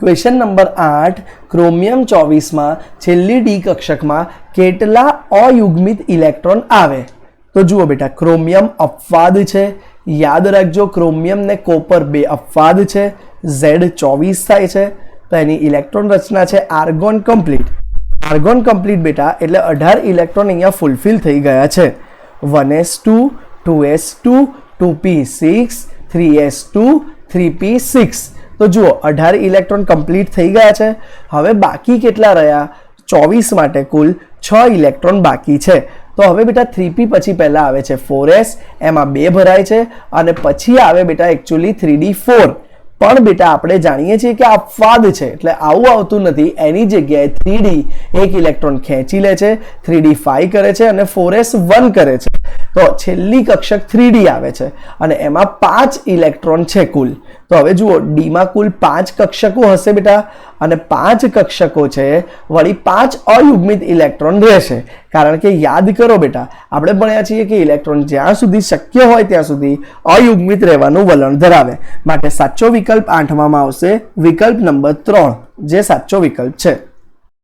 Question number આઠ, chromium ચોવીસમાં છેલ્લી ડી કક્ષકમાં કેટલા અયુગ્મિત ઇલેક્ટ્રોન આવે? તો જુઓ બેટા, ક્રોમિયમ અપવાદ છે. યાદ રાખજો ક્રોમિયમ ને કોપર બે અપવાદ છે. ઝેડ ચોવીસ થાય છે. તો એની ઇલેક્ટ્રોન રચના છે આર્ગોન કમ્પ્લીટ. આર્ગોન કમ્પ્લીટ બેટા, એટલે અઢાર ઇલેક્ટ્રોન અહીંયા ફૂલફિલ થઈ ગયા છે. One s two two s two two p six, three s two, three p six. તો જુઓ, અઢાર ઇલેક્ટ્રોન કમ્પ્લીટ થઈ ગયા છે. હવે બાકી કેટલા રહ્યા? ચોવીસ માટે કુલ છ ઇલેક્ટ્રોન બાકી છે. તો હવે બેટા થ્રી પી પછી પહેલાં આવે છે ફોર એસ એમાં બે ભરાય છે અને પછી આવે બેટા એકચ્યુઅલી થ્રી ડી ફોર પણ બેટા આપણે જાણીએ છીએ કે આ છે, એટલે આવું આવતું નથી. એની જગ્યાએ થ્રી એક ઇલેક્ટ્રોન ખેંચી લે છે થ્રી ડી ફાઈવ કરે છે અને ફોર એસ વન કરે છે. તો છેલ્લી કક્ષક થ્રી આવે છે અને એમાં પાંચ ઇલેક્ટ્રોન છે કુલ. તો હવે જુઓ, ડીમાં કુલ પાંચ કક્ષકો હશે બેટા અને પાંચ કક્ષકો છે, વળી પાંચ અયુગ્મિત ઇલેક્ટ્રોન રહેશે. કારણ કે યાદ કરો બેટા, આપણે ભણ્યા છીએ કે ઇલેક્ટ્રોન જ્યાં સુધી શક્ય હોય ત્યાં સુધી અયુગ્મિત રહેવાનું વલણ ધરાવે. માટે સાચો વિકલ્પ આઠમામાં આવશે વિકલ્પ નંબર ત્રણ, જે સાચો વિકલ્પ છે.